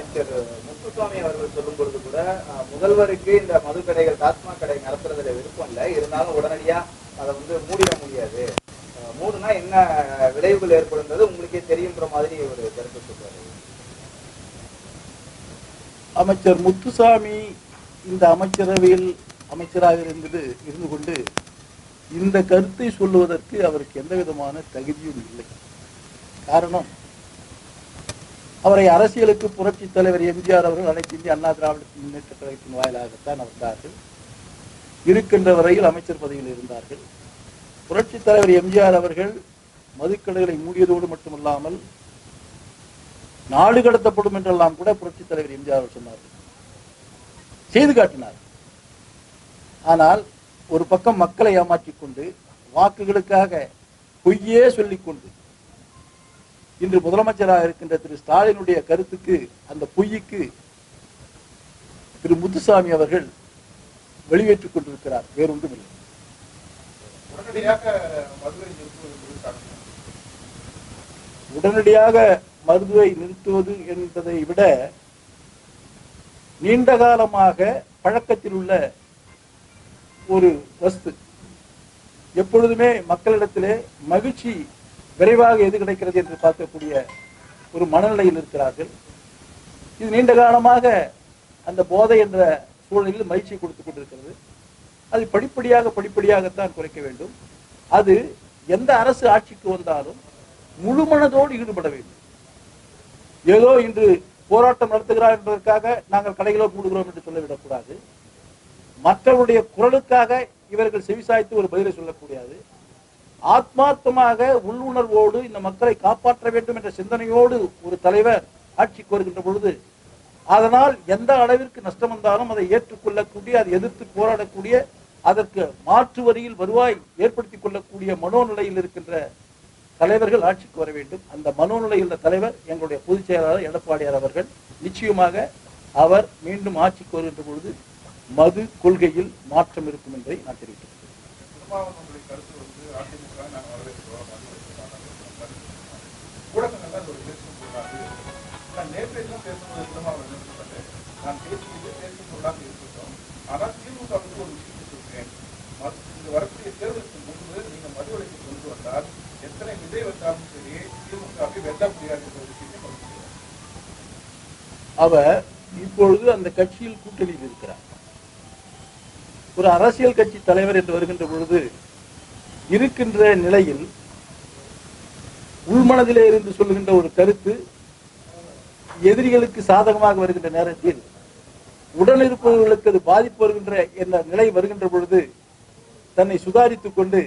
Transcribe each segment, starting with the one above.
அமைச்சர் முத்துசுவாமி அவர்கள் சொல்லும் பொழுது கூட முதல்வருக்கு இந்த மது கடைகள் டாஸ்மாக் கடை நடத்துறதுல விருப்பம் இல்லை. இருந்தாலும் உடனடியா அதை வந்து மூடிட முடியாது. மூடுனா என்ன விளைவுகள் ஏற்படுன்றது உங்களுக்கே தெரியுன்ற மாதிரி ஒரு கருத்து சொல்றாரு. அமைச்சர் முத்துசாமி இந்த அமைச்சரவையில் அமைச்சராக இருந்தது இருந்து கொண்டு இந்த கருத்தை சொல்லுவதற்கு அவருக்கு எந்த விதமான தகுதியும் இல்லை. காரணம் அவரை அரசியலுக்கு புரட்சி தலைவர் எம்ஜிஆர் அவர்கள் அனைத்து இந்திய அண்ணா திராவிட முன்னேற்ற கழகத்தின் வாயிலாகத்தான் வந்தார்கள். இருக்கின்ற வரையில் அமைச்சர் பதவியில் இருந்தார்கள். புரட்சி தலைவர் எம்ஜிஆர் அவர்கள் மதுக்கடைகளை மூடியதோடு மட்டுமல்லாமல் நாடு கடத்தப்படும் என்றெல்லாம் கூட புரட்சி தலைவர் எம்ஜிஆர் சொன்னார்கள். செய்து காட்டினார். ஆனால் ஒரு பக்கம் மக்களை ஏமாற்றிக் கொண்டு வாக்குகளுக்காக பொய்யே சொல்லிக் கொண்டு இன்று முதலமைச்சராக இருக்கின்ற திரு ஸ்டாலினுடைய கருத்துக்கு அந்த பொய்யுக்கு திரு முத்துசாமி அவர்கள் வெளியேற்றிக் கொண்டிருக்கிறார். வேறொன்றும் இல்லை உடனடியாக மருந்துவை நிறுத்துவது என்பதை விட நீண்ட காலமாக பழக்கத்தில் உள்ள ஒரு வஸ்து. எப்பொழுதுமே மக்களிடத்திலே மகிழ்ச்சி விரைவாக எது கிடைக்கிறது என்று பார்க்கக்கூடிய ஒரு மனநிலையில் இருக்கிறார்கள். இது நீண்ட காலமாக அந்த போதை என்ற சூழலில் மகிழ்ச்சி கொடுத்து கொண்டிருக்கிறது. அது படிப்படியாக படிப்படியாகத்தான் குறைக்க வேண்டும். அது எந்த அரசு ஆட்சிக்கு வந்தாலும் முழு மனதோடு ஈடுபட வேண்டும். ஏதோ இன்று போராட்டம் நடத்துகிறார் என்பதற்காக நாங்கள் கடைகளோ மூடுகிறோம் என்று சொல்லிவிடக்கூடாது. மற்றவருடைய குரலுக்காக இவர்கள் செவிசாய்த்து ஒரு பதிலை சொல்லக்கூடாது ஆத்மார்த்தமாக உள்ளுணர்வோடு இந்த மக்களை காப்பாற்ற வேண்டும் என்ற சிந்தனையோடு ஒரு தலைவர் ஆட்சிக்கு வருகின்ற பொழுது அதனால் எந்த அளவிற்கு நஷ்டம் வந்தாலும் அதை ஏற்றுக்கொள்ளக்கூடிய அதை எதிர்த்து போராடக்கூடிய அதற்கு மாற்று வரியில் வருவாய் ஏற்படுத்தி கொள்ளக்கூடிய மனோநிலையில் இருக்கின்ற தலைவர்கள் ஆட்சிக்கு வர வேண்டும். அந்த மனோநிலையில் உள்ள தலைவர் எங்களுடைய பொதுச் செயலாளர் எடப்பாடியார் அவர்கள். நிச்சயமாக அவர் மீண்டும் ஆட்சிக்கு வருகின்ற பொழுது மது கொள்கையில் மாற்றம் இருக்கும் என்பதை நான் தெரிவிக்கிறேன் திருமாவளவனுடைய கருத்து வந்து அதிமுக நாங்கள் வரவேற்கிறோம் மது ஒழிப்புக்கான கருத்து ஊடகங்கள்லாம் ஒரு பேசும் பொருளாக இருக்கு. நான் நேற்றைய தினம் பேசும்போது விதமாக அவர் சொன்னாரு? நான் பேசியது பேசும் பொருளாக இருக்கட்டும் ஆனால் திமுகவுக்கு ஒரு விஷயத்தை சொல்கிறேன் மது- இந்த வரக்கூடிய தேர்தலுக்கு முன்பு நீங்கள் மது ஒழிப்பு கொண்டு வந்தால் எத்தனை விதை வந்தாலும் சரி திமுகவை வெல்ல முடியாது என்ற விஷயத்தை பதிவு அவர் இப்பொழுது அந்த கட்சியில் கூட்டணியில் இருக்கிறார் ஒரு அரசியல் கட்சி தலைவர் என்று வருகின்ற பொழுது இருக்கின்ற நிலையில் உள்மனதிலே இருந்து சொல்லுகின்ற ஒரு கருத்து எதிரிகளுக்கு சாதகமாக வருகின்ற நேரத்தில் உடன் இருப்பவர்களுக்கு அது பாதிப்பு வருகின்ற என்ற நிலை வருகின்ற பொழுது தன்னை சுதாரித்துக் கொண்டு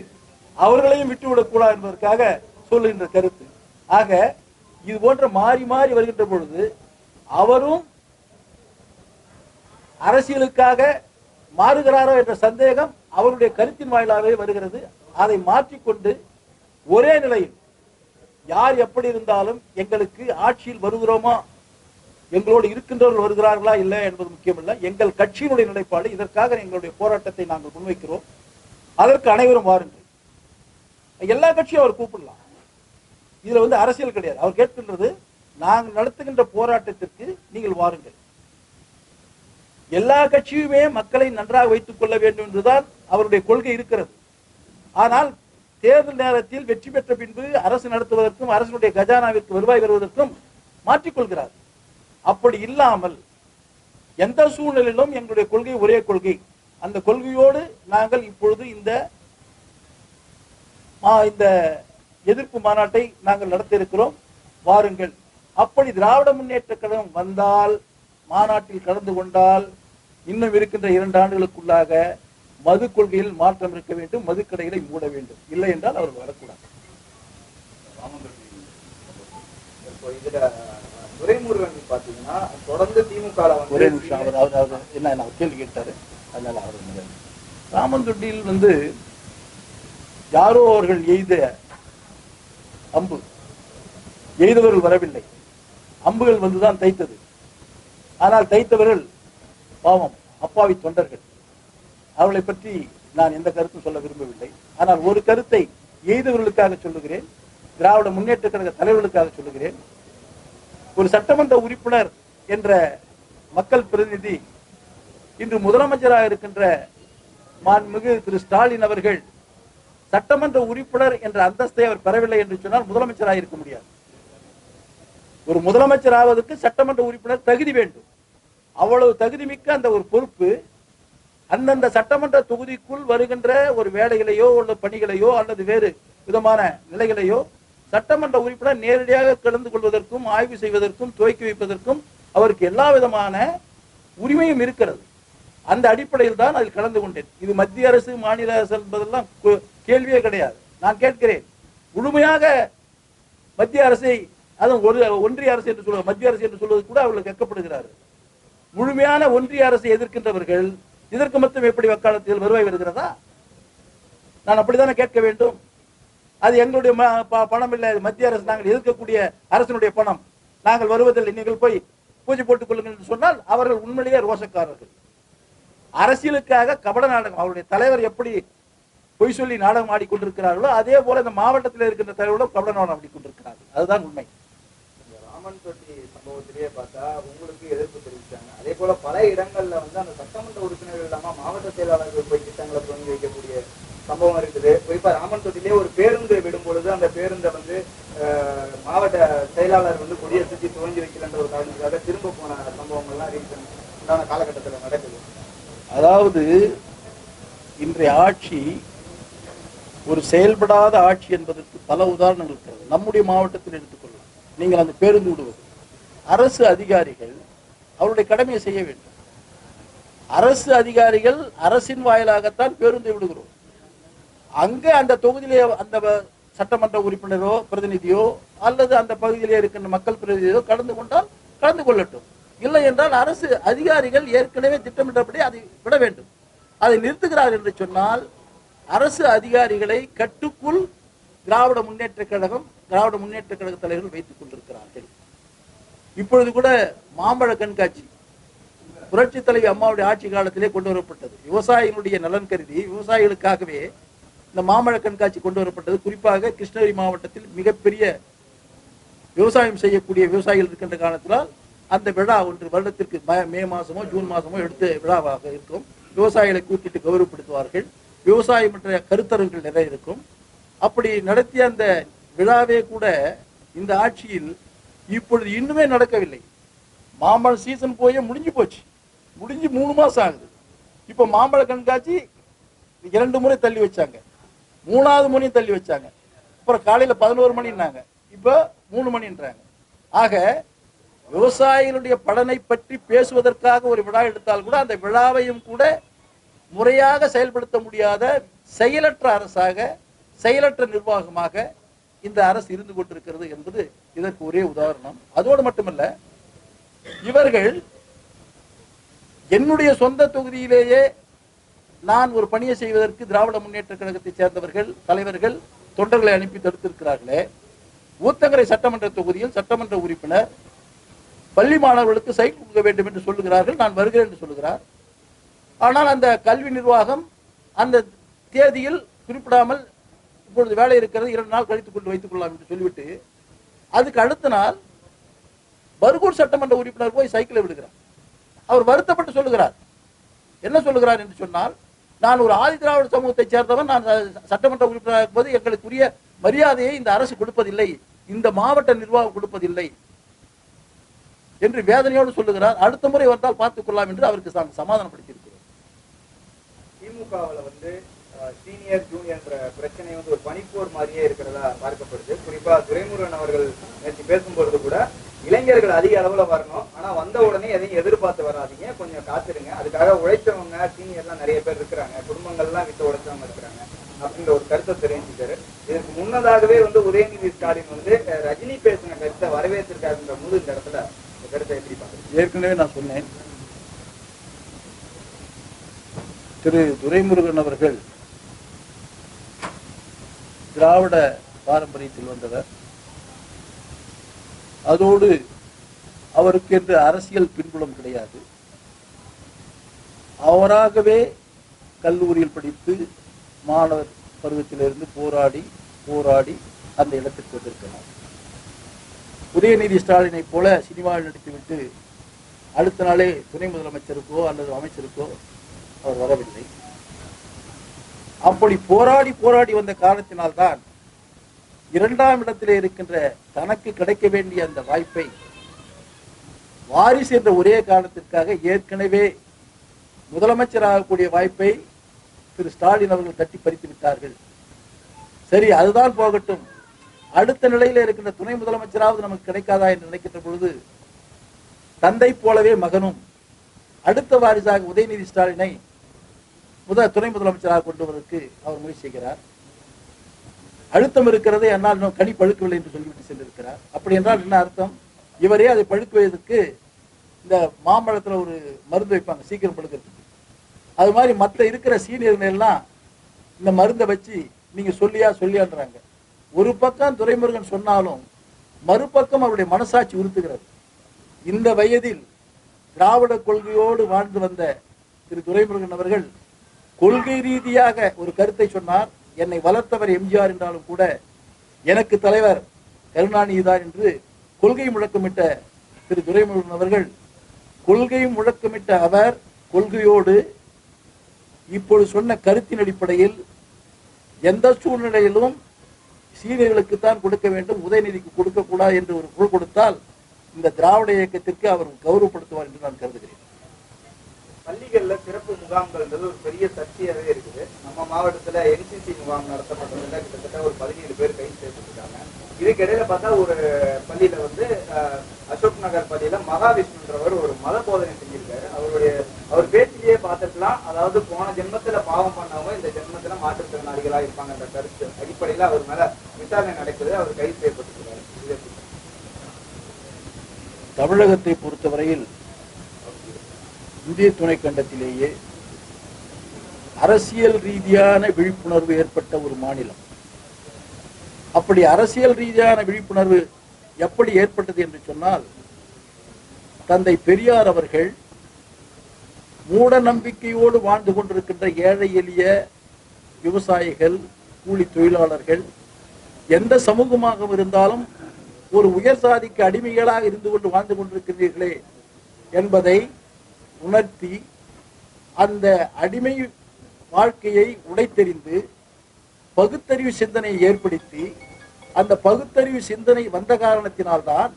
அவர்களையும் விட்டுவிடக்கூடாது என்பதற்காக சொல்லுகின்ற கருத்து. ஆக இது போன்ற மாறி மாறி வருகின்ற பொழுது அவரும் அரசியலுக்காக மாறுகிறாரோ என்ற சந்தேகம் அவருடைய கருத்தின் வாயிலாகவே வருகிறது. அதை மாற்றிக்கொண்டு ஒரே நிலையில் யார் எப்படி இருந்தாலும் எங்களுக்கு ஆட்சியில் வருகிறோமா? எங்களோடு இருக்கின்றவர்கள் வருகிறார்களா இல்லை என்பது முக்கியமல்ல. எங்கள் கட்சியினுடைய நிலைப்பாடு இதற்காக எங்களுடைய போராட்டத்தை நாங்கள் முன்வைக்கிறோம். அதற்கு அனைவரும் வாருங்கள். எல்லா கட்சியும் அவர் கூப்பிடலாம். இதுல வந்து அரசியல் கிடையாது. அவர் கேட்கின்றது நாங்கள் நடத்துகின்ற போராட்டத்திற்கு நீங்கள் வாருங்கள். எல்லா கட்சியுமே மக்களை நன்றாக வைத்துக் கொள்ள வேண்டும் என்றுதான் அவருடைய கொள்கை இருக்கிறது. ஆனால் தேர்தல் நேரத்தில் வெற்றி பெற்ற பின்பு அரசு நடத்துவதற்கும் அரசினுடைய கஜானாவிற்கு வருவாய் வருவதற்கும் மாற்றிக்கொள்கிறார். அப்படி இல்லாமல் எந்த சூழ்நிலையிலும் எங்களுடைய கொள்கை ஒரே கொள்கை. அந்த கொள்கையோடு நாங்கள் இப்பொழுது இந்த இந்த எதிர்ப்பு மாநாட்டை நாங்கள் நடத்த இருக்கிறோம். வாருங்கள். அப்படி திராவிட முன்னேற்ற கழகம் வந்தால் மாநாட்டில் கலந்து கொண்டால் இன்னும் இருக்கின்ற இரண்டு ஆண்டுகளுக்குள்ளாக மது கொள்கையில் மாற்றம் இருக்க வேண்டும் மதுக்கடைகளை மூட வேண்டும். இல்லை என்றால் அவர்கள் வரக்கூடாது. இப்போ இதுல துரைமுருகன் பாத்தீங்கன்னா தொடர்ந்து திமுக ஒரே நிமிஷம் அவர் அவர் அவர் என்ன கேள்வி கேட்டாரு. அதனால அவர். ராமந்தொட்டியில் வந்து யாரோ அவர்கள் எய்த அம்பு எய்தவர்கள் வரவில்லை. அம்புகள் வந்துதான் தைத்தது. ஆனால் தைத்தவர்கள் பாவம் அப்பாவி தொண்டர்கள். அவர்களை பற்றி நான் எந்த கருத்தும் சொல்ல விரும்பவில்லை. ஆனால் ஒரு கருத்தை எய்தவர்களுக்காக சொல்லுகிறேன். திராவிட முன்னேற்ற கழக தலைவர்களுக்காக சொல்லுகிறேன். ஒரு சட்டமன்ற உறுப்பினர் என்ற மக்கள் பிரதிநிதி இன்று முதலமைச்சராக இருக்கின்ற மாண்புமிகு திரு ஸ்டாலின் அவர்கள் சட்டமன்ற உறுப்பினர் என்ற அந்தஸ்தை அவர் பெறவில்லை என்று சொன்னால் முதலமைச்சராக இருக்க முடியாது. ஒரு முதலமைச்சர் ஆவதற்கு சட்டமன்ற உறுப்பினர் தகுதி வேண்டும். அவ்வளவு தகுதி மிக்க அந்த ஒரு பொறுப்பு அந்தந்த சட்டமன்ற தொகுதிக்குள் வருகின்ற ஒரு வேலைகளையோ உள்ள பணிகளையோ அல்லது வேறு விதமான நிலைகளையோ சட்டமன்ற உறுப்பினர் நேரடியாக கலந்து கொள்வதற்கும் ஆய்வு செய்வதற்கும் துவக்கி வைப்பதற்கும் அவருக்கு எல்லா விதமான உரிமையும் இருக்கிறது. அந்த அடிப்படையில் தான் அதில் கலந்து கொண்டேன். இது மத்திய அரசு மாநில அரசு என்பதெல்லாம் கேள்வியே கிடையாது. நான் கேட்கிறேன். முழுமையாக மத்திய அரசை அதுவும் ஒரு ஒன்றிய அரசு என்று சொல்வது மத்திய அரசு என்று சொல்வது கூட அவர்கள் கேட்கப்படுகிறார்கள். முழுமையான ஒன்றிய அரசை எதிர்க்கின்றவர்கள் இதற்கு மட்டும் எப்படி வக்காலத்தில் வருவாய் வருகிறதா? நான் அப்படித்தானே கேட்க வேண்டும். அது எங்களுடைய ம- ப- பணம் இல்லை. அது மத்திய அரசு நாங்கள் எதிர்க்கக்கூடிய அரசினுடைய பணம். நாங்கள் வருவதில்லை. நீங்கள் போய் பூஜை போட்டுக் கொள்ளுங்கள் என்று சொன்னால் அவர்கள் உண்மையிலேயே ரோசக்காரர்கள் அரசியலுக்காக கபட நாடகம் அவருடைய தலைவர் எப்படி பொய் சொல்லி நாடகம் ஆடிக்கொண்டிருக்கிறார்களோ அதே போல இந்த மாவட்டத்தில் இருக்கின்ற தலைவர்களும் கபட நாடகம் ஆடிக்கொண்டிருக்கிறார்கள். அதுதான் உண்மை. இந்த ராமன் தொட்டி சம்பவத்திலேயே பார்த்தா உங்களுக்கு எதிர்ப்பு தெரிவிச்சாங்க. அதே போல பல இடங்கள்ல வந்து அந்த சட்டமன்ற உறுப்பினர்கள் இல்லாம மாவட்ட செயலாளர்கள் போய் திட்டங்களை தொடங்கி வைக்கக்கூடிய சம்பவம் இருக்குது. குறிப்பா ராமன் தொட்டிலே ஒரு பேருந்து விடும் பொழுது அந்த பேருந்தை வந்து மாவட்ட செயலாளர் வந்து கொடியை சுற்றி துவங்கி வைக்கலன்ற ஒரு காரணத்துக்காக திரும்ப போன சம்பவங்கள்லாம் ரீசன் உண்டான காலகட்டத்துல நடக்குது. அதாவது இன்றைய ஆட்சி ஒரு செயல்படாத ஆட்சி என்பதற்கு பல உதாரணங்கள் இருக்கிறது. நம்முடைய மாவட்டத்தில் எடுத்துக்கொள்ள நீங்கள் அந்த பேருந்து விடுவது. அரசு அதிகாரிகள் அவருடைய கடமையை செய்ய வேண்டும். அரசு அதிகாரிகள் அரசின் வாயிலாகத்தான் பேருந்தை விடுகிறோம். அங்கே அந்த தொகுதியிலே அந்த சட்டமன்ற உறுப்பினரோ பிரதிநிதியோ அல்லது அந்த பகுதியிலே இருக்கின்ற மக்கள் பிரதிநிதியோ கலந்து கொண்டால் கலந்து கொள்ளட்டும். இல்லை என்றால் அரசு அதிகாரிகள் ஏற்கனவே திட்டமிட்டபடி அதை விட வேண்டும். அதை நிறுத்துகிறார் என்று சொன்னால் அரசு அதிகாரிகளை கட்டுக்குள் திராவிட முன்னேற்ற கழகம் திராவிட முன்னேற்ற கழக தலைவர்கள் வைத்துக் கொண்டிருக்கிறார்கள். இப்பொழுது கூட மாம்பழ கண்காட்சி புரட்சி தலைவி அம்மாவுடைய ஆட்சி காலத்திலே கொண்டு வரப்பட்டது. விவசாயிகளுடைய நலன் கருதி விவசாயிகளுக்காகவே இந்த மாம்பழ கண்காட்சி கொண்டு வரப்பட்டது. குறிப்பாக கிருஷ்ணகிரி மாவட்டத்தில் மிகப்பெரிய விவசாயம் செய்யக்கூடிய விவசாயிகள் இருக்கின்ற காலத்தினால் அந்த விழா ஒன்று வருடத்திற்கு மே மாசமோ ஜூன் மாசமோ எடுத்து விழாவாக இருக்கும். விவசாயிகளை கூட்டிட்டு கௌரவப்படுத்துவார்கள். விவசாயம் என்ற கருத்தரங்குகள் நிறைய இருக்கும். அப்படி நடத்திய அந்த விழாவே கூட இந்த ஆட்சியில் இப்பொழுது இன்னுமே நடக்கவில்லை. மாம்பழம் சீசன் போயே முடிஞ்சு போச்சு. முடிஞ்சு மூணு மாசம் ஆகுது. இப்போ மாம்பழ கண்காட்சி இரண்டு முறை தள்ளி வச்சாங்க. மூணாவது முறையும் தள்ளி வச்சாங்க. அப்புறம் காலையில் பதினோரு மணின்னாங்க. இப்போ மூணு மணின்றாங்க. ஆக விவசாயிகளுடைய பலனை பற்றி பேசுவதற்காக ஒரு விழா எடுத்தால் கூட அந்த விழாவையும் கூட முறையாக செயல்படுத்த முடியாத செயலற்ற அரசாக செயலற்ற நிர்வாகமாக இந்த அரசு இருந்து கொண்டிருக்கிறது என்பது இதற்கு ஒரே உதாரணம். அதோடு மட்டுமல்ல இவர்கள் என்னுடைய சொந்த தொகுதியிலேயே நான் ஒரு பணியை செய்வதற்கு திராவிட முன்னேற்ற கழகத்தைச் சேர்ந்தவர்கள் தலைவர்கள் தொண்டர்களை அனுப்பி தடுத்திருக்கிறார்களே. ஊத்தங்கரை சட்டமன்ற தொகுதியில் சட்டமன்ற உறுப்பினர் பள்ளி மாணவர்களுக்கு சைக்கிள் கொடுக்க வேண்டும் என்று சொல்லுகிறார்கள் நான் வருகிறேன் என்று சொல்லுகிறார். ஆனால் அந்த கல்வி நிர்வாகம் அந்த தேதியில் குறிப்பிடாமல் இப்பொழுது வேலை இருக்கிறது இரண்டு நாள் கழித்துக் கொண்டு வைத்துக் கொள்ளலாம் என்று சொல்லிவிட்டு அதுக்கு அடுத்த நாள் பர்கூர் சட்டமன்ற உறுப்பினர் போய் சைக்கிளை விடுகிறார். அவர் வருத்தப்பட்டு சொல்லுகிறார். என்ன சொல்லுகிறார் என்று சொன்னால் நான் ஒரு ஆதி திராவிட சமூகத்தைச் சேர்ந்தவன் நான் சட்டமன்ற உறுப்பினராக போது எங்களுக்குரிய மரியாதையை இந்த அரசு கொடுப்பதில்லை இந்த மாவட்ட நிர்வாகம் கொடுப்பதில்லை என்று வேதனையோடு சொல்லுகிறார். அடுத்த முறை வந்தால் பார்த்துக் கொள்ளலாம் என்று அவருக்கு சமாதானப்படுத்தியிருக்கிறார் திமுக வந்து சீனியர் ஜூனியர்ன்ற பிரச்சனை வந்து ஒரு பனிப்போர் மாதிரியே இருக்கிறதா பார்க்கப்படுது. குறிப்பா துரைமுருகன் அவர்கள் நேற்று பேசும்பொழுது கூட இளைஞர்கள் அதிக அளவுல வரணும். ஆனா வந்த உடனே எதையும் எதிர்பார்த்து வராதீங்க. கொஞ்சம் காத்துருங்க. அதுக்காக உழைச்சவங்க சீனியர்லாம் நிறைய பேர் இருக்கிறாங்க. குடும்பங்கள்லாம் விட்டு உழைச்சவங்க இருக்கிறாங்க. அப்படின்ற ஒரு கருத்தை தெரிவிச்சிட்டாரு. இதற்கு முன்னதாகவே வந்து உதயநிதி ஸ்டாலின் வந்து ரஜினி பேசின கருத்தை வரவேற்றிருக்காருன்ற போது இந்த இடத்துல இந்த கருத்தை எப்படி பாக்குறீங்க ஏற்கனவே நான் சொன்னேன். திரு துரைமுருகன் அவர்கள் திராவிட பாரம்பரியத்தில் வந்தவர். அதோடு அவருக்கு என்று அரசியல் பின்புலம் கிடையாது. அவராகவே கல்லூரியில் படித்து மாணவர் பருவத்திலிருந்து போராடி போராடி அந்த இடத்திற்கு வந்திருக்கிறார். உதயநிதி ஸ்டாலினை போல சினிமாவில் நடித்துவிட்டு அடுத்த நாளே துணை முதலமைச்சருக்கோ அல்லது அமைச்சருக்கோ அவர் வரவில்லை. அப்படி போராடி போராடி வந்த காரணத்தினால்தான் இரண்டாம் இடத்திலே இருக்கின்ற தனக்கு கிடைக்க வேண்டிய அந்த வாய்ப்பை வாரிசு என்ற ஒரே காரணத்திற்காக ஏற்கனவே முதலமைச்சராகக்கூடிய வாய்ப்பை திரு ஸ்டாலின் அவர்கள் தட்டி பறித்து விட்டார்கள். சரி அதுதான் போகட்டும். அடுத்த நிலையில இருக்கின்ற துணை முதலமைச்சராவது நமக்கு கிடைக்காதா என்று நினைக்கின்ற பொழுது தந்தை போலவே மகனும் அடுத்த வாரிசாக உதயநிதி ஸ்டாலினை முதல் துணை முதலமைச்சராக கொண்டு வருவதற்கு அவர் முயற்சி செய்கிறார். அழுத்தம் இருக்கிறதை என்னால் இன்னும் கனி பழுக்கவில்லை என்று சொல்லிவிட்டு சென்றிருக்கிறார். அப்படி என்றால் என்ன அர்த்தம்? இவரே அதை பழுக்குவதற்கு இந்த மாம்பழத்தில் ஒரு மருந்து வைப்பாங்க சீக்கிரம் பழுக்கிறதுக்கு. அது மாதிரி மற்ற இருக்கிற சீனியர்கள் எல்லாம் இந்த மருந்தை வச்சு நீங்க சொல்லியா சொல்லியான்றாங்க. ஒரு பக்கம் துரைமுருகன் சொன்னாலும் மறுபக்கம் அவருடைய மனசாட்சி உறுத்துகிறது. இந்த வயதில் திராவிட கொள்கையோடு வாழ்ந்து வந்த திரு துரைமுருகன் அவர்கள் கொள்கை ரீதியாக ஒரு கருத்தை சொன்னார். என்னை வளர்த்தவர் எம்ஜிஆர் என்றாலும் கூட எனக்கு தலைவர் கருணாநிதி தான் என்று கொள்கை முழக்கமிட்ட திரு துரைமுருகன் அவர்கள் கொள்கை முழக்கமிட்ட அவர் கொள்கையோடு இப்பொழுது சொன்ன கருத்தின் அடிப்படையில் எந்த சூழ்நிலையிலும் சீனியர்களுக்கு தான் கொடுக்க வேண்டும் உதயநிதிக்கு கொடுக்கக்கூடாது என்று ஒரு குழு கொடுத்தால் இந்த திராவிட இயக்கத்திற்கு அவர் கௌரவப்படுத்துவார் என்று நான் கருதுகிறேன். பள்ளிகள்ல சிறப்பு முகாம்கள்ன்றது ஒரு பெரிய சர்ச்சையாவே இருக்குது. நம்ம மாவட்டத்துல என்சிசி முகாம் நடத்தப்பட்டதுல கிட்டத்தட்ட ஒரு பதினேழு பேர் கைது சேர்த்துருக்காங்க இதுக்கிடையில பார்த்தா ஒரு பள்ளியில வந்து அஹ், அசோக் நகர் பள்ளியில மகாவிஷ்ணுன்றவர் ஒரு மத போதனை செஞ்சிருக்காரு. அவருடைய அவர் பேச்சிலேயே பார்த்துக்கலாம் அதாவது போன ஜென்மத்துல பாவம் பண்ணவங்க இந்த ஜென்மத்துல மாற்றுத்திறனாளிகளா இருப்பாங்கன்ற கருத்து அடிப்படையில அவர் மேல விசாரணை நடக்குது. அவர் கைது செய்யப்பட்டிருக்காரு தமிழகத்தை பொறுத்தவரையில் இந்திய துணைக்கண்டத்திலேயே அரசியல் ரீதியான விழிப்புணர்வு ஏற்பட்ட ஒரு மாநிலம். அப்படி அரசியல் ரீதியான விழிப்புணர்வு எப்படி ஏற்பட்டது என்று சொன்னால் தந்தை பெரியார் அவர்கள் மூட நம்பிக்கையோடு வாழ்ந்து கொண்டிருக்கின்ற ஏழை எளிய விவசாயிகள் கூலி தொழிலாளர்கள் எந்த சமூகமாக இருந்தாலும் ஒரு உயர் சாதிக்கு அடிமைகளாக இருந்து கொண்டு வாழ்ந்து கொண்டிருக்கிறீர்களே என்பதை உணர்த்தி அந்த அடிமை வாழ்க்கையை உடைத்தெறிந்து பகுத்தறிவு சிந்தனையை ஏற்படுத்தி அந்த பகுத்தறிவு சிந்தனை வந்த காரணத்தினால்தான்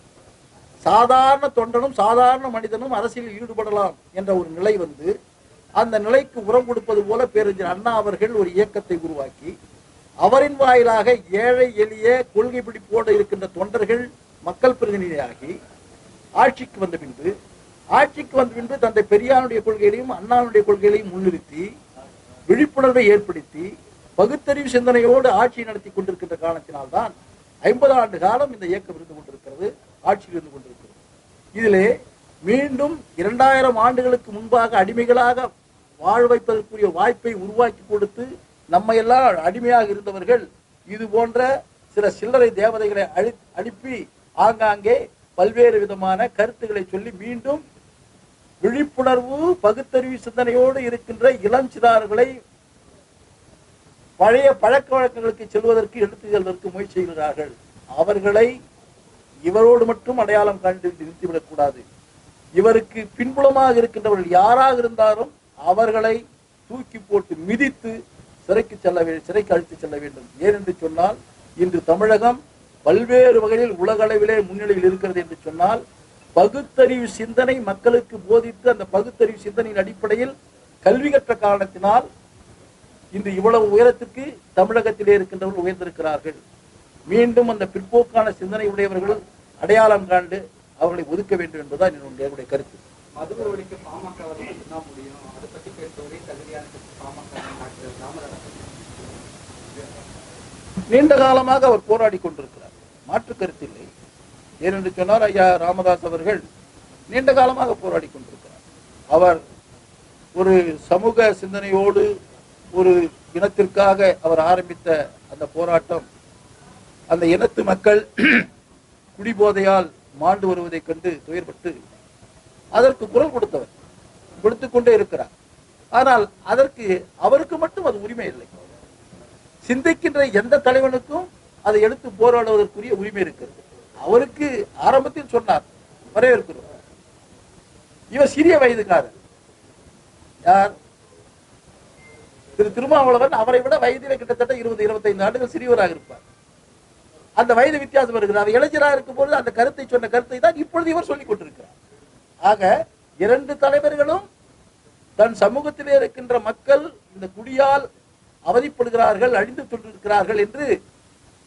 சாதாரண தொண்டனும் சாதாரண மனிதனும் அரசியலில் ஈடுபடலாம் என்ற ஒரு நிலை வந்து அந்த நிலைக்கு உரம் கொடுப்பது போல பேரறிஞர் அண்ணா அவர்கள் ஒரு இயக்கத்தை உருவாக்கி அவரின் வாயிலாக ஏழை எளிய கொள்கை பிடிப்போடு இருக்கின்ற தொண்டர்கள் மக்கள் பிரதிநிதியாகி ஆட்சிக்கு வந்த பின்பு ஆட்சிக்கு வந்த பின்பு தந்தை பெரியாருடைய கொள்கைகளையும் அண்ணாவுடைய கொள்கைகளையும் முன்னிறுத்தி விழிப்புணர்வை ஏற்படுத்தி பகுத்தறிவு சிந்தனையோடு ஆட்சி நடத்தி கொண்டிருக்கின்ற காரணத்தினால்தான் ஐம்பது ஆண்டு காலம் இந்த இயக்கம் இருந்து கொண்டிருக்கிறது ஆட்சியில் இருந்து கொண்டிருக்கிறது. இதிலே மீண்டும் இரண்டாயிரம் ஆண்டுகளுக்கு முன்பாக அடிமைகளாக வாழ வைப்பதற்குரிய வாய்ப்பை உருவாக்கி கொடுத்து நம்ம எல்லாம் அடிமையாக இருந்தவர்கள் இது போன்ற சில சில்லறை தேவதைகளை அழி அனுப்பி ஆங்காங்கே பல்வேறு விதமான கருத்துக்களை சொல்லி மீண்டும் விழிப்புணர்வு பகுத்தறிவு சிந்தனையோடு இருக்கின்ற இளஞ்சிறார்களை பழைய பழக்க வழக்கங்களுக்கு செல்வதற்கு எடுத்து செல்வதற்கு முயற்சி செய்கிறார்கள். அவர்களை இவரோடு மட்டும் அடையாளம் கண்டு நிறுத்திவிடக் கூடாது. இவருக்கு பின்புலமாக இருக்கின்றவர்கள் யாராக இருந்தாலும் அவர்களை தூக்கி போட்டு மிதித்து சிறைக்கு செல்ல சிறைக்கு அழைத்து செல்ல வேண்டும். ஏனென்று சொன்னால் இன்று தமிழகம் பல்வேறு வகையில் உலக அளவிலே முன்னிலையில் இருக்கிறது என்று சொன்னால் பகுத்தறிவு சிந்தனை மக்களுக்கு போதித்து அந்த பகுத்தறிவு சிந்தனையின் அடிப்படையில் கல்வி கற்ற காரணத்தினால் இன்று இவ்வளவு உயரத்துக்கு தமிழகத்திலே இருக்கின்றவர்கள் உயர்ந்திருக்கிறார்கள். மீண்டும் அந்த பிற்போக்கான சிந்தனை உடையவர்கள் அடையாளம் காண்டு அவர்களை ஒதுக்க வேண்டும் என்பதுதான் என்னுடைய கருத்து. நீண்ட காலமாக அவர் போராடி கொண்டிருக்கிறார். மாற்று கருத்தில்லை ஏனென்று சொன்னார் ஐயா ராமதாஸ் அவர்கள் நீண்ட காலமாக போராடி கொண்டிருக்கிறார். அவர் ஒரு சமூக சிந்தனையோடு ஒரு இனத்திற்காக அவர் ஆரம்பித்த அந்த போராட்டம் அந்த இனத்து மக்கள் குடிபோதையால் மாண்டு வருவதைக் கண்டு துயர்பட்டு அதற்கு குரல் கொடுத்தவர் கொடுத்து கொண்டே இருக்கிறார். ஆனால் அதற்கு அவருக்கு மட்டும் அது உரிமை இல்லை. சிந்திக்கின்ற எந்த தலைவனுக்கும் அதை எடுத்து போராடுவதற்குரிய உரிமை இருக்கிறது. அவருக்கு ஆரம்பத்தில் சொன்னார் வரவேற்கிறோம். இவர் சிறிய வயதுக்காரர். யார்? திரு திருமாவளவன் அவரை விட வயதில கிட்டத்தட்ட இருபது இருபத்தைந்து ஆண்டுகள் சிறியவராக இருப்பார். அந்த வயது வித்தியாசம் இருக்குது அவர் இளைஞராக இருக்கும்போது அந்த கருத்தை சொன்ன கருத்தை தான் இப்பொழுது இவர் சொல்லிக் கொண்டிருக்கிறார். ஆக இரண்டு தலைவர்களும் தன் சமூகத்திலே இருக்கின்ற மக்கள் இந்த குடியால் அவதிப்படுகிறார்கள் அழிந்து கொண்டிருக்கிறார்கள் என்று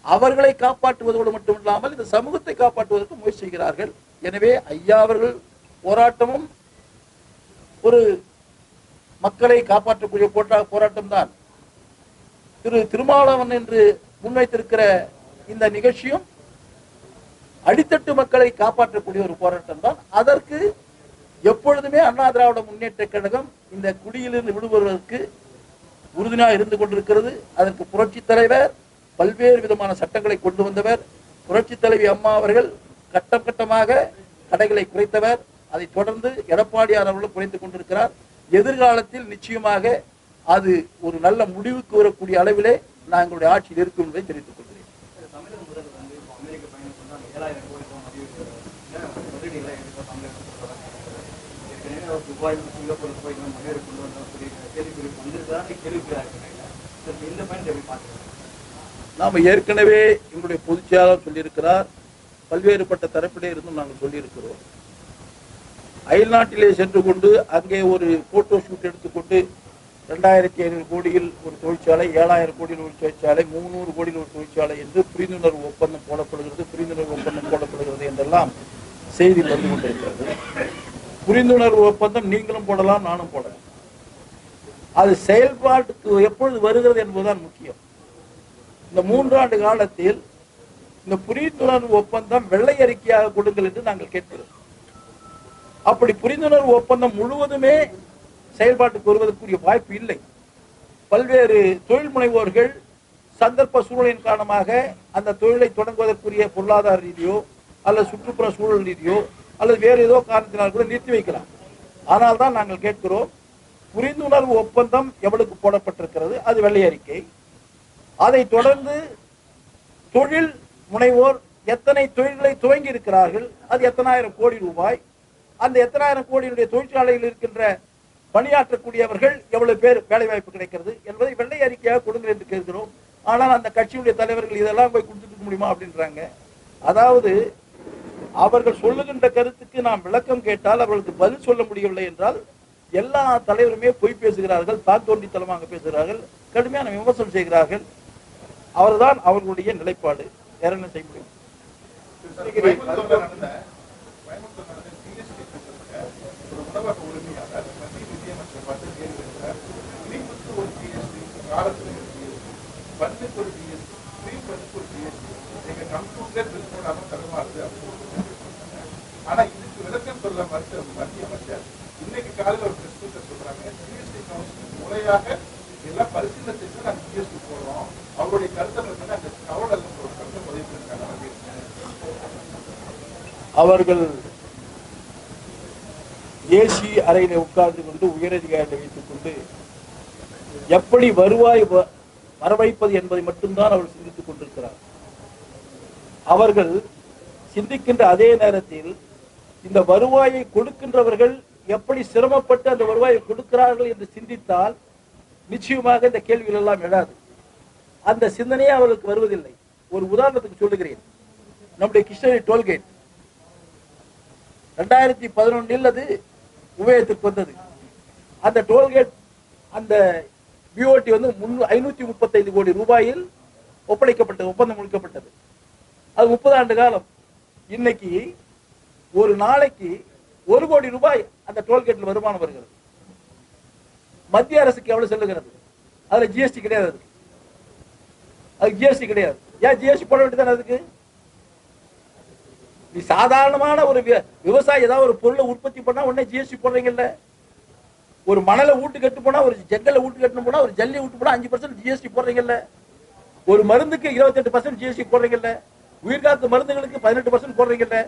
அவர்களை காப்பாற்றுவதோடு மட்டுமில்லாமல் இந்த சமூகத்தை காப்பாற்றுவதற்கு முயற்சி செய்கிறார்கள். எனவே ஐயா அவர்கள் போராட்டமும் ஒரு மக்களை காப்பாற்றக்கூடிய போட்டா போராட்டம் தான் திரு திருமாவளவன் என்று முன்வைத்திருக்கிற இந்த நிகழ்ச்சியும் அடித்தட்டு மக்களை காப்பாற்றக்கூடிய ஒரு போராட்டம் தான் அதற்கு எப்பொழுதுமே அண்ணா திராவிட முன்னேற்ற கழகம் இந்த குடியிலிருந்து விடுபடுவதற்கு உறுதுணையாக இருந்து கொண்டிருக்கிறது. அதற்கு புரட்சி தலைவர் பல்வேறு விதமான சட்டங்களை கொண்டு வந்தவர். புரட்சி தலைவி அம்மா அவர்கள் கட்டம் கட்டமாக கடைகளை குறைத்தவர். அதை தொடர்ந்து எடப்பாடியார் அவர்களும் குறைத்துக் கொண்டிருக்கிறார். எதிர்காலத்தில் நிச்சயமாக அது ஒரு நல்ல முடிவுக்கு வரக்கூடிய அளவிலே நாங்களுடைய ஆட்சியில் இருக்கும் என்பதை தெரிவித்துக் கொள்கிறேன். சிங்கப்பூர் நாம் ஏற்கனவே எங்களுடைய பொதுச் செயலாளர் சொல்லியிருக்கிறார். பல்வேறுபட்ட தரப்பிலே இருந்தும் நாங்கள் சொல்லியிருக்கிறோம். அயல்நாட்டிலே சென்று கொண்டு அங்கே ஒரு போட்டோ ஷூட் எடுத்துக்கொண்டு ரெண்டாயிரத்தி ஐநூறு கோடியில் ஒரு தொழிற்சாலை ஏழாயிரம் கோடியில் ஒரு தொழிற்சாலை முந்நூறு கோடியில் ஒரு தொழிற்சாலை என்று புரிந்துணர்வு ஒப்பந்தம் போடப்படுகிறது புரிந்துணர்வு ஒப்பந்தம் போடப்படுகிறது என்றெல்லாம் செய்தி வந்து கொண்டிருக்கிறது. புரிந்துணர்வு ஒப்பந்தம் நீங்களும் போடலாம் நானும் போடலாம். அது செயல்பாட்டுக்கு எப்பொழுது வருகிறது என்பதுதான் முக்கியம். இந்த மூன்றாண்டு காலத்தில் இந்த புரிந்துணர்வு ஒப்பந்தம் வெள்ளை அறிக்கையாக கொடுங்கள் என்று நாங்கள் கேட்கிறோம். அப்படி புரிந்துணர்வு ஒப்பந்தம் முழுவதுமே செயல்பாட்டுக்கு வருவதற்குரிய வாய்ப்பு இல்லை. பல்வேறு தொழில் முனைவோர்கள் சந்தர்ப்ப சூழலின் காரணமாக அந்த தொழிலை தொடங்குவதற்குரிய பொருளாதார ரீதியோ அல்லது சுற்றுப்புற சூழல் ரீதியோ அல்லது வேறு ஏதோ காரணத்தினால் கூட நிறுத்தி வைக்கலாம். ஆனால் தான் நாங்கள் கேட்கிறோம் புரிந்துணர்வு ஒப்பந்தம் எவ்வளவு போடப்பட்டிருக்கிறது? அது வெள்ளை அறிக்கை அதை தொடர்ந்து தொழில் முனைவோர் எத்தனை தொழில்களை துவங்கி இருக்கிறார்கள் அது எத்தனாயிரம் கோடி ரூபாய். அந்த எத்தனாயிரம் கோடியினுடைய தொழிற்சாலையில் இருக்கின்ற பணியாற்றக்கூடியவர்கள் எவ்வளவு பேர் வேலைவாய்ப்பு கிடைக்கிறது என்பதை வெள்ளை அறிக்கையாக கொடுங்க என்று கேட்கிறோம். ஆனால் அந்த கட்சியுடைய தலைவர்கள் இதெல்லாம் போய் கொடுத்துட்டு முடியுமா அப்படின்றாங்க. அதாவது அவர்கள் சொல்லுகின்ற கருத்துக்கு நாம் விளக்கம் கேட்டால் அவர்களுக்கு பதில் சொல்ல முடியவில்லை என்றால் எல்லா தலைவருமே பொய் பேசுகிறார்கள் தான் தோண்டித்தனமாக பேசுகிறார்கள் கடுமையான விமர்சனம் செய்கிறார்கள். அவர்தான் அவர்களுடைய நிலைப்பாடு. வேற என்ன செய்ய முடியும்? ஒரு உணவக மத்திய ஒரு ஜிஎஸ்டி காலத்துல ஆனா இதுக்கு விளக்கம் சொல்ல மறுத்த மத்திய அமைச்சர் இன்னைக்கு காலையில் ஒரு பிரஸ் சொல்றாங்க ஜிஎஸ்டி கவுன்சில் முறையாக எல்லாம் பரிசீலனை செய்து நாங்கள் ஜிஎஸ்டி போடுறோம் அவர்கள் ஏசி அறையில உட்கார்ந்து கொண்டு உயரதிகாரிகளை வைத்துக் கொண்டு எப்படி வருவாய் வரவைப்பது என்பதை மட்டும்தான் அவர் சிந்தித்துக் கொண்டிருக்கிறார். அவர்கள் சிந்திக்கின்ற அதே நேரத்தில் இந்த வருவாயை கொடுக்கின்றவர்கள் எப்படி சிரமப்பட்டு அந்த வருவாயை கொடுக்கிறார்கள் என்று சிந்தித்தால் நிச்சயமாக இந்த கேள்விகள் எல்லாம் எழாது. அந்த சிந்தனையே அவர்களுக்கு வருவதில்லை. ஒரு உதாரணத்துக்கு சொல்லுகிறேன். நம்முடைய கிருஷ்ணகிரி டோல்கேட். ரெண்டாயிரத்தி பதினொன்றில் அது உபயோகத்துக்கு வந்தது. அந்த டோல்கேட் அந்த பிஓடி வந்து முன்னூ ஐநூத்தி முப்பத்தைந்து கோடி ரூபாயில் ஒப்படைக்கப்பட்டது ஒப்பந்தம் முடிக்கப்பட்டது. அது முப்பது ஆண்டு காலம். இன்னைக்கு ஒரு நாளைக்கு ஒரு கோடி ரூபாய் அந்த டோல்கேட்ல வருமானம் வருகிறது. மத்திய அரசுக்கு எவ்வளவு செல்லுகிறது? அதுல ஜிஎஸ்டி கிடையாது அதுக்கு. அது ஜிஎஸ்டி கிடையாது. ஏன் ஜிஎஸ்டி போட வேண்டியதானே அதுக்கு? நீ சாதாரணமான ஒரு வி- விவசாயி ஏதாவது ஒரு பொருளை உற்பத்தி பண்ணா உடனே ஜிஎஸ்டி போடுறீங்கல்ல? ஒரு மணலை வீட்டு கட்டு போனா ஒரு ஜெங்கலை வீட்டு கட்டணும் போனா ஒரு ஜல்லி வீட்டு போனா அஞ்சு பர்சன்ட் ஜிஎஸ்டி போடுறீங்கல்ல? ஒரு மருந்துக்கு இருபத்தெட்டு பர்சன்ட் ஜிஎஸ்டி போடுறீங்கல்ல? உயிர்காத்து மருந்துகளுக்கு பதினெட்டு பர்சன்ட் போடுறீங்கல்ல?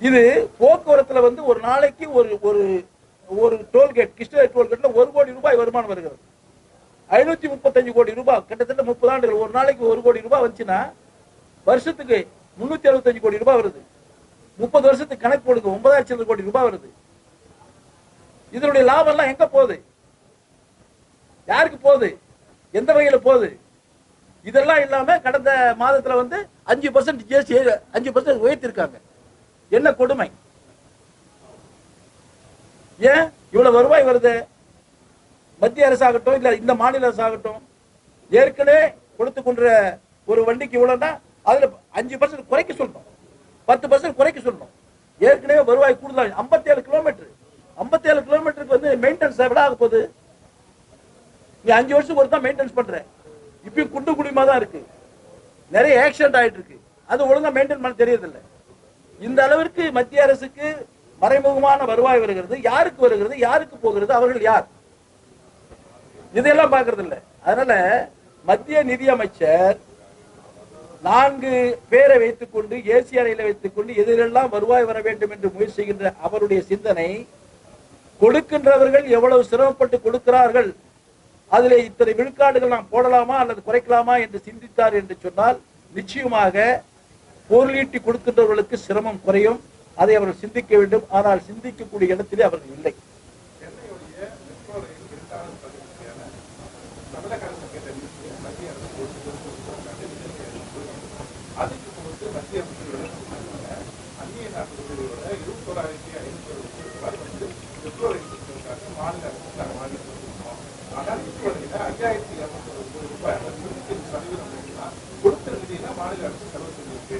இது போக்குவரத்துல வந்து ஒரு நாளைக்கு ஒரு ஒரு ஒரு டோல்கேட் கிருஷ்ணகிரி டோல்கேட்ல ஒரு கோடி ரூபாய் வருமானம் வருகிறது. ஐநூத்தி முப்பத்தஞ்சு கோடி ரூபாய். கிட்டத்தட்ட முப்பது ஆண்டுகள். ஒரு நாளைக்கு ஒரு கோடி ரூபாய் வந்துச்சுன்னா வருஷத்துக்கு முன்னூத்தி அறுபத்தஞ்சு கோடி ரூபாய் வருது. முப்பது வருஷத்துக்கு கணக்கு போடுங்க ஒன்பதாயிரத்தி கோடி ரூபாய் வருது. இதனுடைய லாபம் எல்லாம் எங்க போகுது? யாருக்கு போகுது? எந்த வகையில போகுது? இதெல்லாம் இல்லாம கடந்த மாதத்துல வந்து அஞ்சு பர்சன்ட் ஜிஎஸ்டி அஞ்சு பர்சன்ட் உயர்த்திருக்காங்க. என்ன கொடுமை? ஏன் இவ்வளவு வருவாய் வருது? மத்திய அரசாகட்டும் இல்ல இந்த மாநில அரசாகட்டும் ஏற்கனவே கொடுத்து கொண்ட ஒரு வண்டிக்கு இவ்வளவுனா அதுல அஞ்சு பர்சன்ட் குறைக்க சொல்லணும் பத்து பர்சன்ட் குறைக்க சொல்லணும் ஏற்கனவே வருவாய் கூடுதல் ஐம்பத்தி ஏழு கிலோமீட்டர் ஐம்பத்தி ஏழு கிலோமீட்டருக்கு வந்து மெயின்டெனன்ஸ் எவ்வளவு ஆக போகுது நீ அஞ்சு வருஷம் ஒரு தான் மெயின்டெனன்ஸ் பண்ற. இப்பயும் குண்டு குடிமா தான் இருக்கு. நிறைய ஆக்சிடென்ட் ஆயிட்டு இருக்கு அது ஒழுங்கா மெயின்டைன் பண்ண தெரியறதில்லை. இந்த அளவிற்கு மத்திய அரசுக்கு மறைமுகமான வருவாய் வருகிறது. யாருக்கு வருகிறது? யாருக்கு போகிறது? அவர்கள் யார்? இதையெல்லாம் பார்க்கறது இல்ல அதனால மத்திய நிதியமைச்சர் நான்கு பேரை வைத்துக்கொண்டு ஏசி அறையில வைத்துக்கொண்டு எதிரெல்லாம் வருவாய் வர வேண்டும் என்று முயற்சி செய்கின்ற அவருடைய சிந்தனை கொடுக்கின்றவர்கள் எவ்வளவு சிரமப்பட்டு கொடுக்கிறார்கள் அதிலே இத்தனை விழுக்காடுகள் நாம் போடலாமா அல்லது குறைக்கலாமா என்று சிந்தித்தார் என்று சொன்னால் நிச்சயமாக பொருளீட்டி கொடுக்கின்றவர்களுக்கு சிரமம் குறையும். அதை அவர்கள் சிந்திக்க வேண்டும். ஆனால் சிந்திக்கக்கூடிய இடத்திலே அவர்கள் இல்லை சென்னையுடைய மெட்ரோ ரயில் இரண்டாவது பகுதியான தமிழக அரசு கேட்ட நிதியை மத்திய அரசு கொடுத்திருக்கிறது. அதுக்கு வந்து மத்திய அமைச்சர்கள் சொன்னாங்க, அந்நிய நாடுகளோட இருபத்தோராயிரத்தி ஐநூத்தி அறுபது ரூபாய் வந்து மெட்ரோ ரயில் திட்டத்திற்காக மாநில அரசு நாங்கள் வாங்கி கொடுத்திருக்கோம். ஆனால் இதுவரையில ஐயாயிரத்தி இருநூத்தி அறுபது ரூபாய் அதாவது இருபத்தஞ்சு சதவீதம் மட்டும்தான் கொடுத்த நிதியில மாநில அரசு செலவு செஞ்சிருக்கு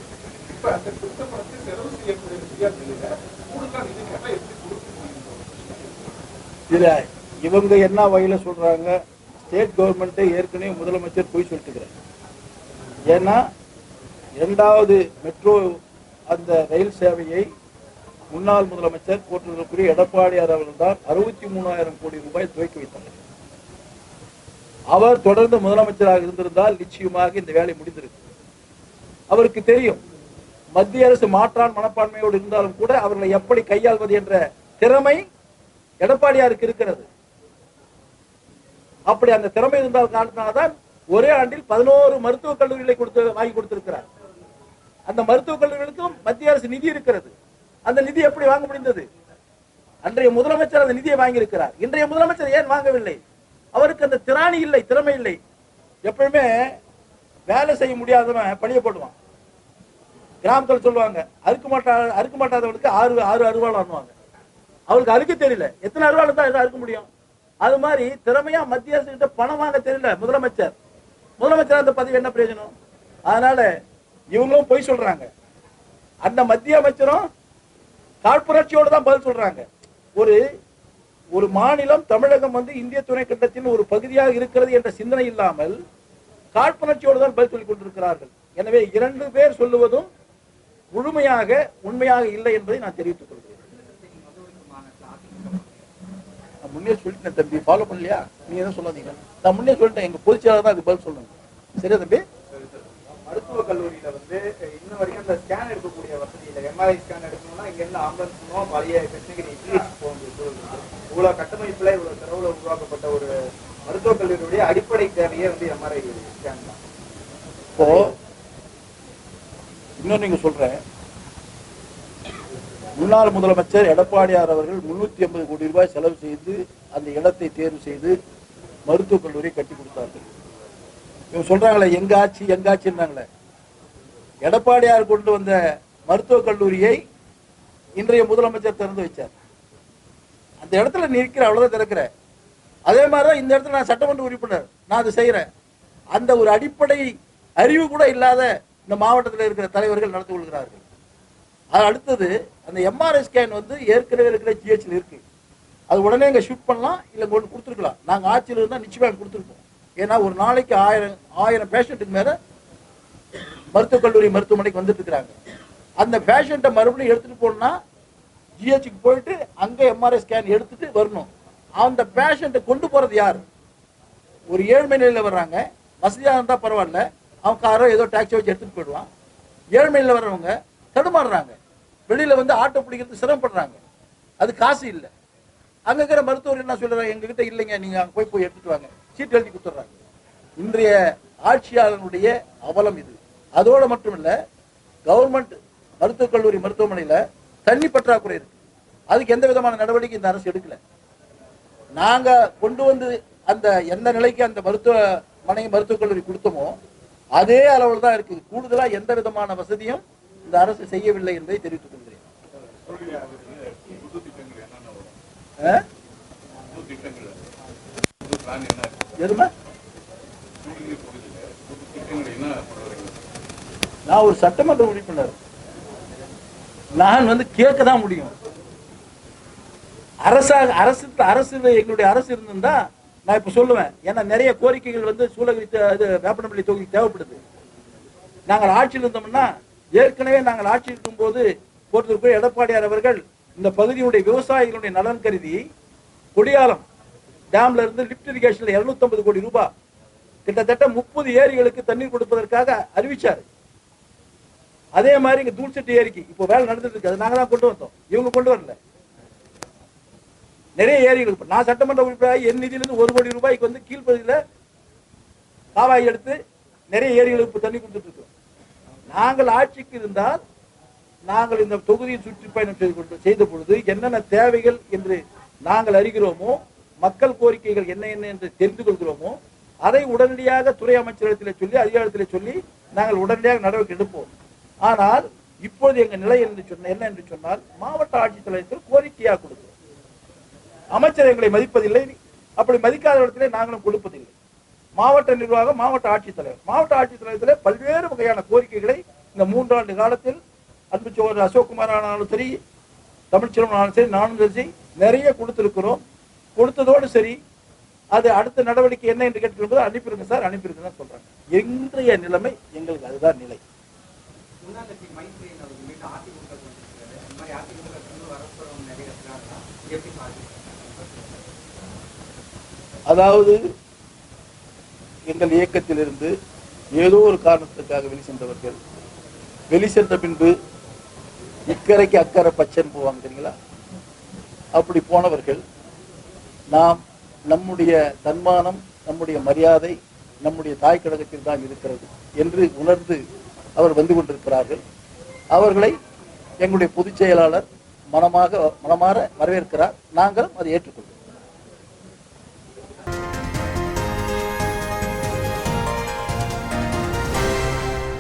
இப்ப அந்த திட்டப்படத்தை செலவு செய்யக்கூடிய நிதியா தெரியல கூடுதலா நிதி கேட்டா எப்படி கொடுக்க முடியும் இதுல இவங்க என்ன வகையில சொல்றாங்க? ஸ்டேட் கவர்மெண்ட்டை ஏற்கனவே முதலமைச்சர் போய் சொல்லிட்டு ஏன்னா இரண்டாவது மெட்ரோ அந்த ரயில் சேவையை முன்னாள் முதலமைச்சர் போற்றுதலுக்குரிய எடப்பாடியார் அவர்கள் தான் அறுபத்தி மூணாயிரம் கோடி ரூபாய் துவக்கி வைத்தார். அவர் தொடர்ந்து முதலமைச்சராக இருந்திருந்தால் நிச்சயமாக இந்த வேலை முடிந்திருக்கு அவருக்கு தெரியும் மத்திய அரசு மாற்றான் மனப்பான்மையோடு இருந்தாலும் கூட அவர்களை எப்படி கையாள்வது என்ற திறமை எடப்பாடியாருக்கு இருக்கிறது. அப்படி அந்த திறமை இருந்தால் காரணத்தினால்தான் ஒரே ஆண்டில் பதினோரு மருத்துவக் கல்லூரிகளை கொடுத்து வாங்கி கொடுத்திருக்கிறார். அந்த மருத்துவக் கல்லூரிகளுக்கும் மத்திய அரசு நிதி இருக்கிறது. அந்த நிதி எப்படி வாங்க முடிந்தது? அன்றைய முதலமைச்சர் அந்த நிதியை வாங்கியிருக்கிறார். இன்றைய முதலமைச்சர் ஏன் வாங்கவில்லை? அவருக்கு அந்த திராணி இல்லை திறமை இல்லை. எப்பவுமே வேலை செய்ய முடியாதவன் பணிய போடுவான். கிராமத்தில் சொல்லுவாங்க அறுக்க மாட்டா அறுக்க மாட்டாதவனுக்கு ஆறு ஆறு அறுவாள் ஆடுவாங்க அவளுக்கு அழுக்க தெரியல. எத்தனை அறுவாள் தான் அறுக்க முடியும்? அது மாதிரி திறமையா மத்திய அரசு கிட்ட பணம் வாங்க தெரியல முதலமைச்சர். முதலமைச்சர் அந்த பதவி என்ன பிரயோஜனம்? அதனால இவங்களும் பொய் சொல்றாங்க. அந்த மத்திய அமைச்சரும் காழ்ப்புணர்ச்சியோட தான் பதில் சொல்றாங்க. ஒரு ஒரு மாநிலம் தமிழகம் வந்து இந்திய துணை கண்டத்தின் ஒரு பகுதியாக இருக்கிறது என்ற சிந்தனை இல்லாமல் காழ்ப்புணர்ச்சியோடு தான் பதில் சொல்லிக் கொண்டிருக்கிறார்கள். எனவே இரண்டு பேர் சொல்லுவதும் முழுமையாக உண்மையாக இல்லை என்பதை நான் தெரிவித்துக் கொள்கிறேன் நான் முன்னே சொல்லிட்டேன் தம்பி ஃபாலோ பண்ணலையா? நீ எதுவும் சொல்லாதீங்க. நான் முன்னே சொல்லிட்டேன் எங்க பொதுச்செயலாளர் தான் அதுக்கு பதில் சொல்லணும். சரியா தம்பி? மருத்துவக் கல்லூரியில வந்து இன்ன வரைக்கும் அந்த ஸ்கேன் எடுக்கக்கூடிய வசதி இல்லை. எம்ஆர்ஐ ஸ்கேன் எடுக்கணும்னா இங்க இருந்து ஆம்புலன்ஸ் போனோம் பழைய கிருஷ்ணகிரி ஜிஹெச் போக வேண்டிய. இவ்வளவு கட்டமைப்புல இவ்வளவு செலவுல உருவாக்கப்பட்ட ஒரு மருத்துவக் கல்லூரியுடைய அடிப்படை தேவையே வந்து எம்ஆர்ஐ ஸ்கேன் தான். இப்போ இன்னும் நீங்க சொல்றேன். முன்னாள் முதலமைச்சர் எடப்பாடியார் அவர்கள் முன்னூத்தி ஐம்பது கோடி ரூபாய் செலவு செய்து அந்த இடத்தை தேர்வு செய்து மருத்துவக் கல்லூரியை கட்டி கொடுத்தார்கள். இவங்க சொல்றாங்களே எங்க ஆட்சி எங்க ஆட்சின்னாங்களே எடப்பாடியார் கொண்டு வந்த மருத்துவக் கல்லூரியை இன்றைய முதலமைச்சர் திறந்து வச்சார். அந்த இடத்துல நிற்கிற அவ்வளவுதான் திறக்கிற. அதே மாதிரிதான் இந்த இடத்துல நான் சட்டமன்ற உறுப்பினர் நான் அதை செய்யறேன் அந்த ஒரு அடிப்படை அறிவு கூட இல்லாத இந்த மாவட்டத்தில் இருக்கிற தலைவர்கள் நடந்து கொள்கிறார்கள். அது அடுத்தது அந்த எம்ஆர்ஐ ஸ்கேன் வந்து ஏற்கனவே இருக்கிற ஜிஹெச்சில் இருக்கு. அது உடனே இங்கே ஷூட் பண்ணலாம் இல்லை கொண்டு கொடுத்துருக்கலாம். நாங்கள் ஆட்சியில் இருந்தால் நிச்சயமாக கொடுத்துருப்போம். ஏன்னா ஒரு நாளைக்கு ஆயிரம் ஆயிரம் பேஷண்ட்டுக்கு மேலே மருத்துவக் கல்லூரி மருத்துவமனைக்கு வந்துட்டு இருக்கிறாங்க. அந்த பேஷண்ட்டை மறுபடியும் எடுத்துகிட்டு போகணுன்னா ஜிஹெச்சுக்கு போயிட்டு அங்கே எம்ஆர்ஐ ஸ்கேன் எடுத்துட்டு வரணும். அந்த பேஷண்ட்டை கொண்டு போகிறது யார்? ஒரு ஏழ்மை நிலையில் வர்றாங்க. வசதியாக இருந்தால் பரவாயில்ல. அவன் காரோ ஏதோ டாக்ஸி வச்சு எடுத்துகிட்டு போயிடுவான். ஏழ்மையில வர்றவங்க தடுமாறுறாங்க. வெளியில வந்து ஆட்டோ பிடிக்கிறது சிரமப்படுறாங்க. அது காசு இல்லை. அங்க இருக்கிற மருத்துவர் என்ன சொல்றாங்க எங்ககிட்ட இல்லைங்க நீங்க அங்க போய் போய் எடுத்துட்டு வாங்க. சீட் எழுதி கொடுத்துட்றாங்க. இன்றைய ஆட்சியாளனுடைய அவலம் இது. அதோட மட்டும் இல்ல கவர்மெண்ட் மருத்துவக் கல்லூரி மருத்துவமனையில தண்ணி பற்றாக்குறை இருக்கு. அதுக்கு எந்த விதமான நடவடிக்கை இந்த அரசு எடுக்கல. நாங்க கொண்டு வந்து அந்த எந்த நிலைக்கு அந்த மருத்துவமனை மருத்துவக் கல்லூரி கொடுத்தோமோ அதே அளவில் தான் இருக்கு. கூடுதலா எந்த விதமான வசதியும் இந்த அரசு செய்யவில்லை என்பதை தெரிவித்துக் கொள்கிறேன். நான் ஒரு சட்டமன்ற உறுப்பினர். நான் வந்து கேட்க தான் முடியும். அரசாக அரசு அரசு எங்களுடைய அரசு இருந்திருந்தா நான் இப்ப சொல்லுவேன். ஏன்னா நிறைய கோரிக்கைகள் வந்து சூளகிரி இது வேப்பனப்பள்ளி தொகுதி தேவைப்படுது. நாங்கள் ஆட்சியில் இருந்தோம்னா ஏற்கனவே நாங்கள் ஆட்சியில் இருக்கும்போது போட்டிருக்கிற எடப்பாடியார் அவர்கள் இந்த பகுதியுடைய விவசாயிகளுடைய நலன் கருதி கொடியாலம் டேம்ல இருந்து லிப்ட் இரிகேஷன்ல 250 கோடி ரூபாய் கிட்டத்தட்ட முப்பது ஏரிகளுக்கு தண்ணீர் கொடுப்பதற்காக அறிவிச்சாரு. அதே மாதிரி இங்க தூள்செட்டி ஏரிக்கு இப்போ வேலை நடந்துட்டு இருக்கு. அது நாங்க தான் கொண்டு வந்தோம். இவங்க கொண்டு வரல. நிறைய ஏரிகள் நான் சட்டமன்ற உறுப்பினராக என் நிதியிலிருந்து ஒரு கோடி ரூபாய்க்கு வந்து கீழ்ப்பகுதியில காவாய் எடுத்து நிறைய ஏரிகளுக்கு தண்ணி கொடுத்துட்டு இருக்கோம். நாங்கள் ஆட்சிக்கு இருந்தால் நாங்கள் இந்த தொகுதியை சுற்றுப்பயணம் செய்து கொண்டு செய்த பொழுது என்னென்ன தேவைகள் என்று நாங்கள் அறிகிறோமோ மக்கள் கோரிக்கைகள் என்ன என்ன என்று தெரிந்து கொள்கிறோமோ அதை உடனடியாக துறை அமைச்சரிடத்தில் சொல்லி அதிகாரத்தில் சொல்லி நாங்கள் உடனடியாக நடவடிக்கை எடுப்போம். ஆனால் இப்போது எங்கள் நிலை என்று சொன்ன என்ன என்று சொன்னால் மாவட்ட ஆட்சித்தலைவர்கள் கோரிக்கையாக கொடுக்கிறோம். அமைச்சர் எங்களை மதிப்பதில்லை அப்படி மதிக்காத இடத்திலே நாங்களும் கொடுப்பதில்லை. மாவட்ட நிர்வாகம் மாவட்ட ஆட்சித்தலைவர் மாவட்ட ஆட்சித்தலைவத்தில் பல்வேறு வகையான கோரிக்கைகளை இந்த மூன்றாண்டு காலத்தில் அன்பு சோழர் அசோக்குமார் ஆனாலும் சரி தமிழ்ச்செல்வன் ஆனாலும் சரி நானும் சரி நிறைய கொடுத்திருக்கிறோம். கொடுத்ததோடு சரி அது அடுத்த நடவடிக்கை என்ன என்று கேட்கும்போது அனுப்பிடுங்க சார் அனுப்பிடுங்க தான் சொல்றாங்க. இன்றைய நிலைமை எங்களுக்கு அதுதான் நிலை. அதாவது எங்கள் இயக்கத்திலிருந்து ஏதோ ஒரு காரணத்துக்காக வெளி சென்றவர்கள். வெளி சென்ற பின்பு இக்கரைக்கு அக்கறை பச்சைன்னு போவாங்க தெரியுங்களா? அப்படி போனவர்கள் நாம் நம்முடைய தன்மானம் நம்முடைய மரியாதை நம்முடைய தாய் கழகத்தில் தான் இருக்கிறது என்று உணர்ந்து அவர் வந்து கொண்டிருக்கிறார்கள். அவர்களை எங்களுடைய பொதுச் செயலாளர் மனமாக மனமாற வரவேற்கிறார். நாங்களும் அதை ஏற்றுக்கொள்வோம்